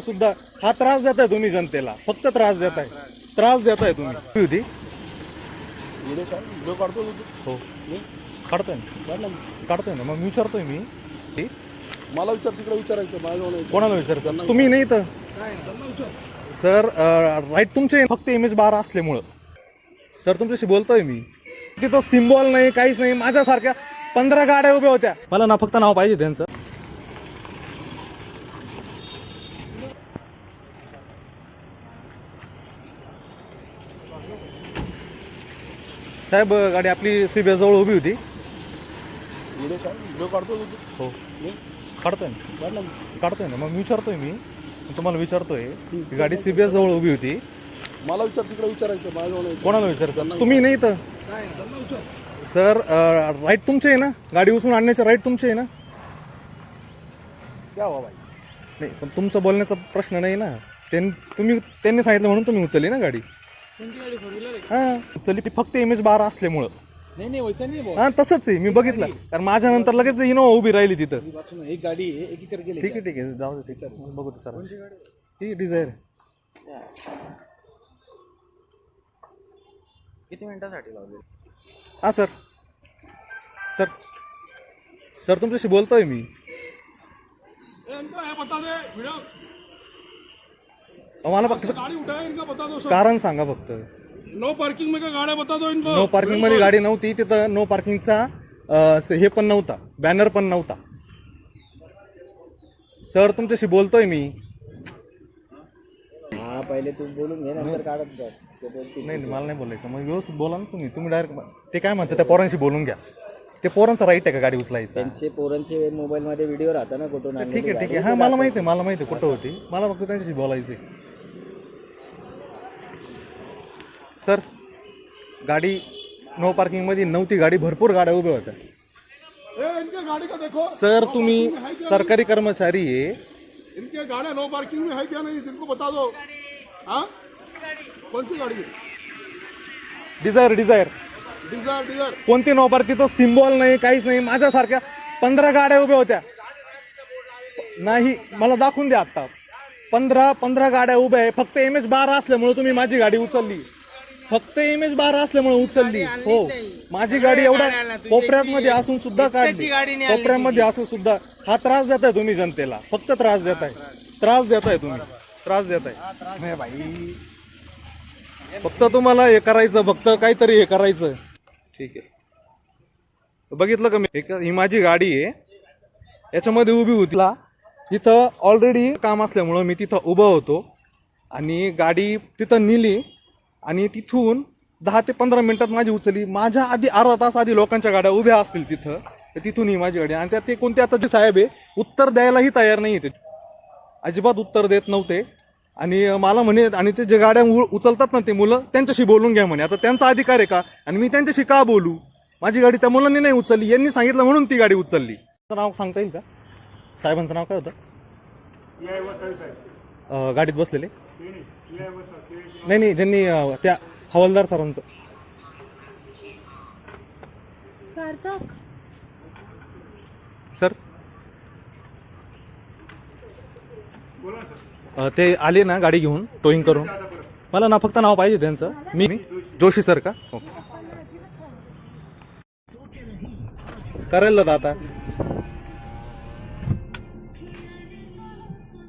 सुद्धा हा त्रास देताय तुम्ही जनतेला. फक्त त्रास देताय त्रास देताय तुम्ही. होती व्हिडिओ काढ व्हिडिओ काढतो तू? हो. काढतोय ना. काढ ना काढतोय ना. मग विचारतोय मी? मला विचार तिकडे विचारायचं. कोणाला विचारतो तुम्ही नाही तर सर राईट तुमचे. फक्त एम एस बारा असल्यामुळं. सर तुमच्याशी बोलतोय मी. तिथं सिम्बॉल नाही काहीच नाही. माझ्यासारख्या पंधरा गाड्या उभ्या होत्या. मला ना फक्त नाव पाहिजे त्यांचं साहेब गाडी आपली सीबीएस जवळ उभी होती. व्हिडिओ काढ व्हिडिओ काढतो तू? हो. काढतोय ना. काढ ना. काढतोय ना. मग विचारतोय मी. मी तुम्हाला विचारतोय. ही गाडी सीबीएस जवळ उभी होती. मला विचार तिकडे विचारायचं माझ्याजवळ नाही. कोणाला विचारतो तुम्ही नाही तर सर राईट तुमचे आहे ना? गाडी उचलून आणण्याचे राईट तुमचे आहे ना? क्या व्हा भाई? नाही पण तुमचं बोलण्याचा प्रश्न नाही ना. त्यां तुम्ही त्यांनी सांगितलं म्हणून तुम्ही उचलली ना गाडी. हां. ती फक्त एम एस बारा असल्यामुळं. नाही नाही वैसा नाही भाऊ. हां तसंच आहे. मी बघितलं. कारण माझ्या नंतर लगेच इनोवा उभी राहिली तिथं. एक गाडी आहे एक इकडे गेली. ठीक आहे ठीक आहे. जाऊ दे ठीक आहे. बघू ते सर ठीक डिझायर किती मिनिटासाठी लावले? हां सर. सर. सर तुमच्याशी बोलतोय मी. मला फक्त गाड़ी उठाए इनका बता दो कारण सांगा फक्त. नो पार्किंग में का गाड़ी बता दो इनको? नो पार्किंगमध्ये गाडी नव्हती तिथं नो पार्किंगचा अं, स- हे पण नव्हता बॅनर पण नव्हता. सर तुमच्याशी बोलतोय मी. हा पहिले तू बोलून घे नंतर काढत बस ते बोलतील नाही नाही, मला नाही बोलायचं. मग व्यवस्थित बोला ना तुम्ही. तुम्ही डायरेक्ट ते काय म्हणतात त्या पोरांशी बोलून घ्या. ते पोरांचा राईट आहे का गाडी उचलायचा? त्यांचे पोरांचे मोबाईल मध्ये व्हिडिओ राहता ना कुठून ठीक आहे ठीक. आहे. हा मला माहिती आहे मला माहिती आहे कुठं होती. मला फक्त त्यांच्याशी बोलायचं आहे सर गाडी नो पार्किंगमध्ये नव्हती गाडी भरपूर गाड्या उभ्या होत्या. सर तुम्ही सरकारी कर्मचारी आहे. इनके गाड़ी नो पार्किंग में है क्या नहीं? इनको बता दो. हाँ? कौन सी गाड़ी डिझायर डिझायर डिजायर डिजायर कोणती नो पार्क तिथं सिम्बॉल नाही काहीच नाही. माझ्यासारख्या पंधरा गाड्या उभ्या होत्या. नाही मला दाखवून द्या आता. पंधरा पंधरा गाड्या उभ्या आहे. फक्त एम एस बारा असल्यामुळे तुम्ही माझी गाडी उचलली. फक्त एम एस बारा असल्यामुळे उचलली. हो. माझी गाडी एवढा कोपऱ्यात मध्ये असून सुद्धा काढली. कोपऱ्यामध्ये असून सुद्धा हा त्रास देताय तुम्ही जनतेला. फक्त त्रास देताय. त्रास देताय तुम्ही. त्रास देताय. नाही भाई फक्त तुम्हाला हे करायचं फक्त काहीतरी हे करायचं. ठीक आहे. बघितलं का मी? ही माझी गाडी आहे. याच्यामध्ये उभी होती. तिथं ऑलरेडी काम असल्यामुळं मी तिथं उभं होतो. आणि गाडी तिथं नेली. आणि तिथून दहा ते पंधरा मिनिटात माझी उचलली माझ्या आधी अर्धा तास आधी लोकांच्या गाड्या उभ्या असतील तिथं. तर तिथून ही माझी गाडी. आणि त्यात ते कोणते आता जे साहेब आहे उत्तर द्यायलाही तयार नाही ते अजिबात उत्तर देत नव्हते. आणि मला म्हणे आणि ते जे गाड्या उचलतात ना ते मुलं त्यांच्याशी बोलून घ्या म्हणे. आता त्यांचा अधिकार आहे का? आणि मी त्यांच्याशी का बोलू? माझी गाडी त्या मुलांनी नाही उचलली. यांनी सांगितलं म्हणून ती गाडी उचलली. त्याचं नाव सांगता येईल का? साहेबांचं नाव काय होतं? गाडीत बसलेले. नाही नाही ज्यांनी अं, त्या हवालदार सरांचं. सार्थक. सर? अं, ते आले ना गाडी घेऊन टोईंग करून. मला ना फक्त नाव पाहिजे त्यांचं. मी मी जोशी सर का? हो. करायला आता.